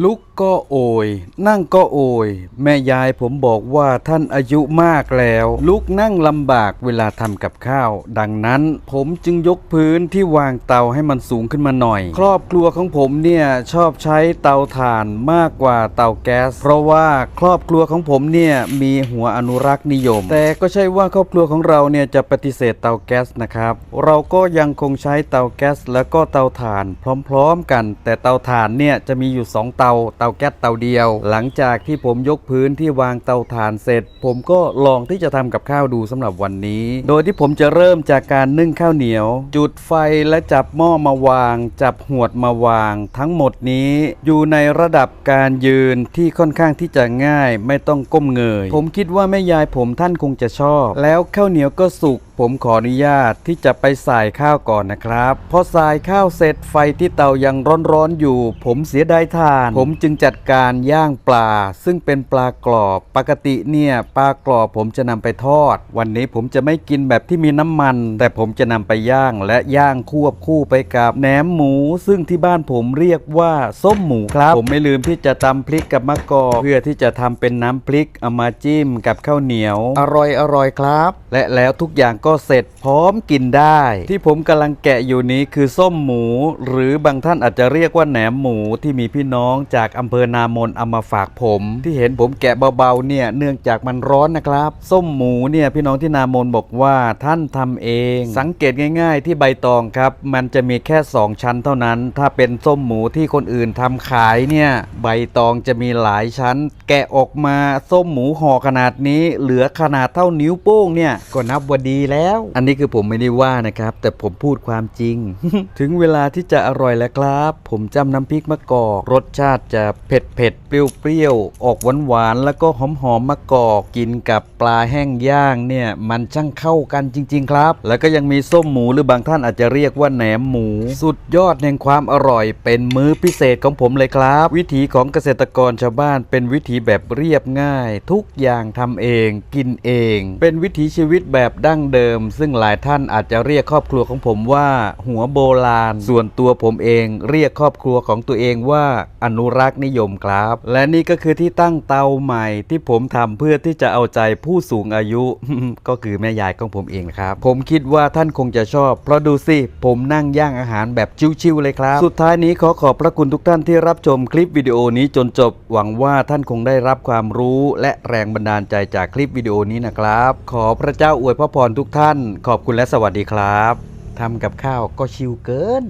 ลุกก็โอย นั่งก็โอย แม่ยายผมบอกว่าท่านอายุมากแล้ว ลุกนั่งลำบากเวลาทำกับข้าว ดังนั้นผมจึงยกพื้นที่วางเตาให้มันสูงขึ้นมาหน่อย ครอบครัวของผมเนี่ยชอบใช้เตาถ่านมากกว่าเตาแก๊ส เพราะว่าครอบครัวของผมเนี่ยมีหัวอนุรักษ์นิยม แต่ก็ใช่ว่าครอบครัวของเราเนี่ยจะปฏิเสธเตาแก๊สนะครับ เราก็ยังคงใช้เตาแก๊สแล้วก็เตาถ่าน พร้อม ๆ กัน แต่เตาถ่านเนี่ยจะมีอยู่2เตาเตาแก๊สเตาเดียว หลังจากที่ผมยกพื้นที่วางเตาถ่านเสร็จ ผมก็ลองที่จะทำกับข้าวดูสำหรับวันนี้ โดยที่ผมจะเริ่มจากการนึ่งข้าวเหนียว จุดไฟและจับหม้อมาวาง จับหวดมาวาง ทั้งหมดนี้อยู่ในระดับการยืนที่ค่อนข้างที่จะง่าย ไม่ต้องก้มเงย ผมคิดว่าแม่ยายผมท่านคงจะชอบ แล้วข้าวเหนียวก็สุกผมขออนุญาตที่จะไปใส่ข้าวก่อนนะครับพอใส่ข้าวเสร็จไฟที่เตายังร้อนๆอยู่ ผมเสียดายทาน ผมจึงจัดการย่างปลา ซึ่งเป็นปลากรอบปกติเนี่ยปลากรอบผมจะนำไปทอด วันนี้ผมจะไม่กินแบบที่มีน้ำมัน แต่ผมจะนำไปย่างและย่างควบคู่ไปกับแหนมหมู ซึ่งที่บ้านผมเรียกว่าส้มหมูครับ ผมไม่ลืมที่จะตำพริกกับมะกอกเพื่อที่จะทำเป็นน้ำพริกเอามาจิ้มกับข้าวเหนียว อร่อยอร่อยครับ และแล้วทุกอย่างก็เสร็จพร้อมกินได้ ที่ผมกำลังแกะอยู่นี้คือส้มหมู หรือบางท่านอาจจะเรียกว่าแหนมหมูที่มีพี่น้องจากอำเภอนามนเอามาฝากผม ที่เห็นผมแกะเบาๆเนี่ยเนื่องจากมันร้อนนะครับ ส้มหมูเนี่ยพี่น้องที่นามนบอกว่าท่านทำเอง สังเกตง่าย ๆ ที่ใบตองครับ มันจะมีแค่ 2 ชั้นเท่านั้น ถ้าเป็นส้มหมูที่คนอื่นทำขายเนี่ยใบตองจะมีหลายชั้น แกะออกมาส้มหมูห่อขนาดนี้ เหลือขนาดเท่านิ้วโป้งเนี่ยก็นับว่าดีแล้ว อันนี้คือผมไม่ได้ว่านะครับ แต่ผมพูดความจริง ถึงเวลาที่จะอร่อยแล้วครับ ผมจำน้ำพริกมะกอก รสชาติจะเผ็ดเผ็ดๆเปรี้ยวออกหวานหวานแล้วก็หอมหอมมะกอกกินกับปลาแห้งย่างเนี่ย มันช่างเข้ากันจริง ๆ ครับ แล้วก็ยังมีส้มหมูหรือบางท่านอาจจะเรียกว่าแหนมหมู สุดยอดแห่งความอร่อย เป็นมื้อพิเศษของผมเลยครับ วิถีของเกษตรกรชาวบ้านเป็นวิถีแบบเรียบง่าย ทุกอย่างทำเอง กินเอง เป็นวิถีชีวิตแบบดั้งเดิมซึ่งหลายท่านอาจจะเรียกครอบครัวของผมว่า หัวโบราณ ส่วนตัวผมเองเรียกครอบครัวของตัวเองว่าอนุรักษ์นิยมครับ และนี่ก็คือที่ตั้งเตาใหม่ที่ผมทำเพื่อที่จะเอาใจผู้สูงอายุ ก็คือแม่ยายของผมเองครับ ผมคิดว่าท่านคงจะชอบ เพราะดูสิ ผมนั่งย่างอาหารแบบชิวๆเลยครับ สุดท้ายนี้ขอขอบพระคุณทุกท่านที่รับชมคลิปวิดีโอนี้จนจบ หวังว่าท่านคงได้รับความรู้ และแรงบันดาลใจจากคลิปวิดีโอนี้นะครับ ขอพระเจ้าอวยพระพรทุกท่านขอบคุณและสวัสดีครับทำกับข้าวก็ชิวเกิน